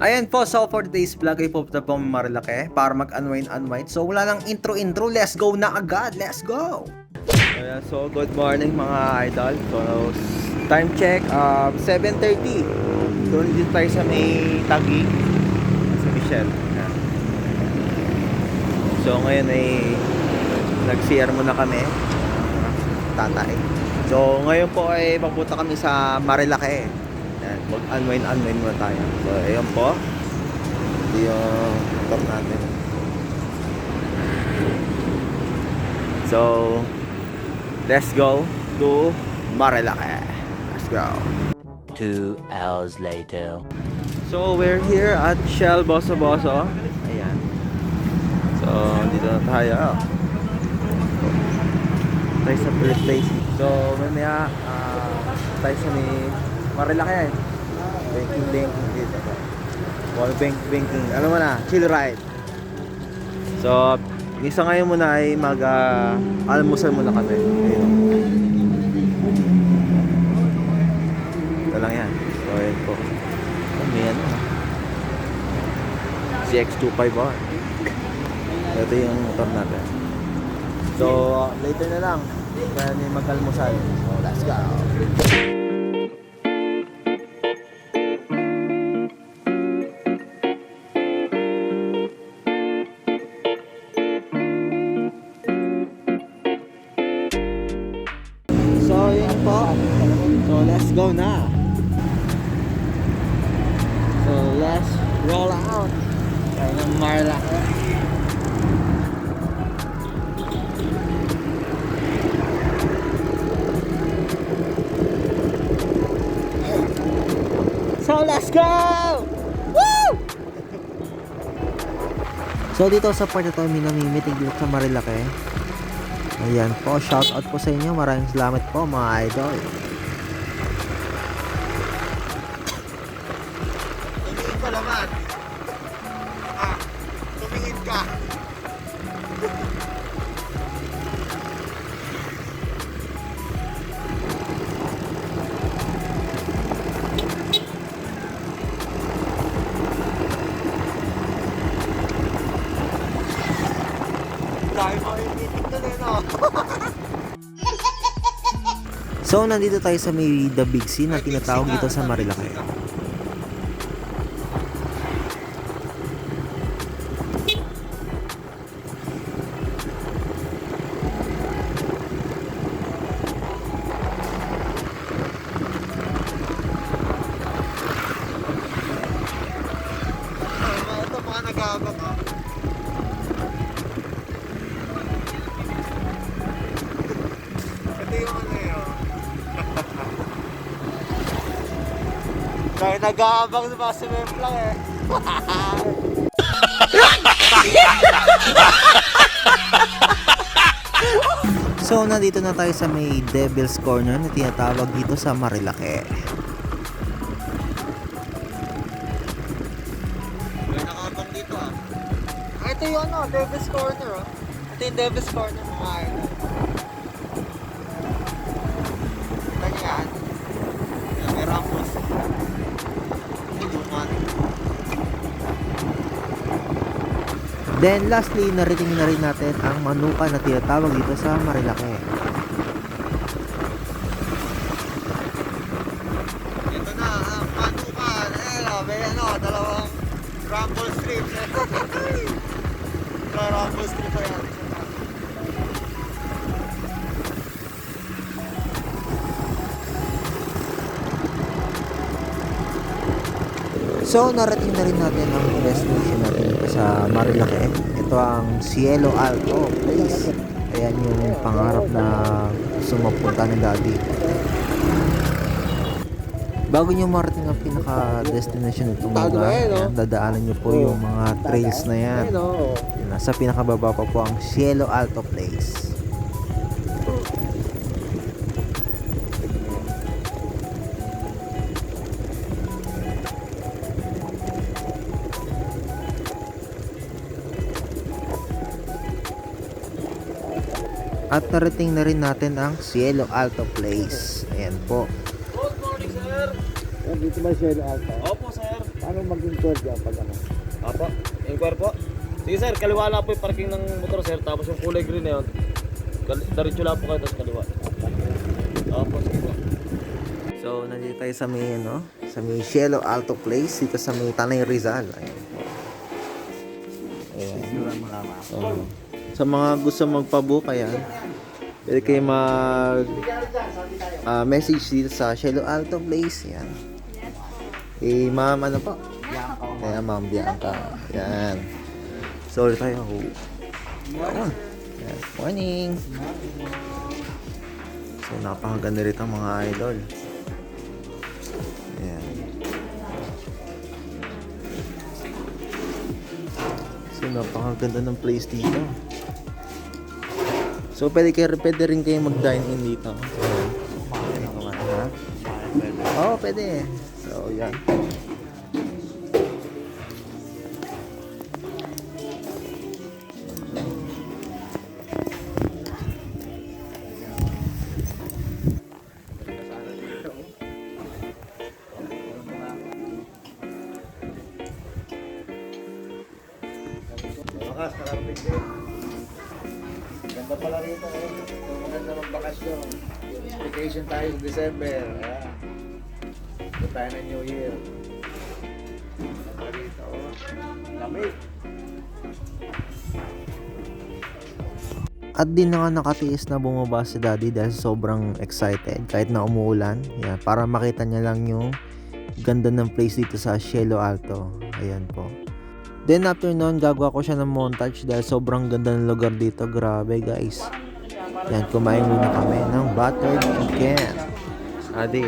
Ayan po, so for today's vlog ay pupunta po Marilake para mag-unwind-unwind. So wala nang intro-intro, let's go na agad, let's go! Ayan, so good morning mga idol. So time check, um, 7.30. So dito tayo sa may Taguig, sa Michelle. So ngayon ay nag-CR muna kami. Tatay. So ngayon po ay papunta kami sa Marilake. Ayan, mag-unwind, unwind muna tayo. So, ayun po. Ito yung motor natin. So, let's go to Marilake. Let's go. Two hours later. So, we're here at Shell Boso Boso. Ayan. So, dito na tayo. Tayo sa place. So, mamaya, ah, tayo sa may Marilake. Banking, banking dito. Wall bank, banking. Ano mo na, chill ride. So, isa ngayon muna ay mag ah, almusal muna kami. Ayun. Ito lang yan. So, ayun po. Oh, may ano. ah. CX-251. Ito yung motor natin. So, later na lang. Kaya ni mag-almusal. So, let's go. Go na. So, let's roll out. Kaya Marla. So, let's go! Woo! So, dito sa part na to, may namimitig dito sa Marilake. Ayan po, shout out po sa inyo. Maraming salamat po mga idol. Ka. So, nandito tayo sa may The Big C na tinatawag dito sa Marilake. Dahil nag-aabang sa mga cement lang eh. So, nandito na tayo sa may Devil's Corner na tinatawag dito sa Marilake. May nakaabang dito ah. Ah, ito yung ano, Davis Corner oh. Ito yung Davis Corner mga idol. Kita niyo yan? Yan, May Ramos. Then, lastly, nariting na rin natin ang manuka na tinatawag dito sa Marilake. So, narating na rin natin ang destination natin dito sa Marilake. Ito ang Cielo Alto place. Ayan yung pangarap na gusto mapunta ni Daddy. Bago nyo marating ang pinaka-destination nito mga, no? ayan, dadaanan nyo po yung mga trails na yan. Oh. Nasa pinakababa pa po ang Cielo Alto place. At narating na rin natin ang Cielo Alto Place. Ayan po. Good morning, sir. Dito ba Cielo Alto? Opo, sir. Paano mag-inquire dyan pag ano? Apo, inquire po. Sige sir, kaliwa lang po yung parking ng motor sir, tapos yung kulay green na yun. Kal- Diretso lang po kayo, tapos kaliwa. Apo, sige po. So, nandito tayo sa may, ano, sa may Cielo Alto Place, dito sa may Tanay Rizal. Ayan. Ayan. Oo. Sa mga gusto magpabook, ayan, pwede kayo mag ah, message dito sa Cielo Alto Place. Yan. Eh, ma'am, ano po? Ayan, ma'am Bianca. Yan. So, ulit tayo. Ayan. Yan. Morning. So, napakaganda rito mga idol. Ayan. So, napakaganda ng place dito. So, pwede, kayo, pwede rin kayo mag-dine in dito. Man, ha? Oo, oh, pwede. So, yan. Din. Ganda pala rito. Oh. Maganda magbakasyon. Vacation tayo sa December. Ayan. Ito tayo ng New Year. Ganda rito. Oh. Lamig. At din na nga nakatiis na bumaba si daddy dahil sobrang excited kahit na umuulan. Yan, para makita niya lang yung ganda ng place dito sa Cielo Alto. Ayan po. Then after noon, gagawa ko siya ng montage dahil sobrang ganda ng lugar dito. Grabe guys. Yan, kumain muna kami ng buttered chicken. Adi.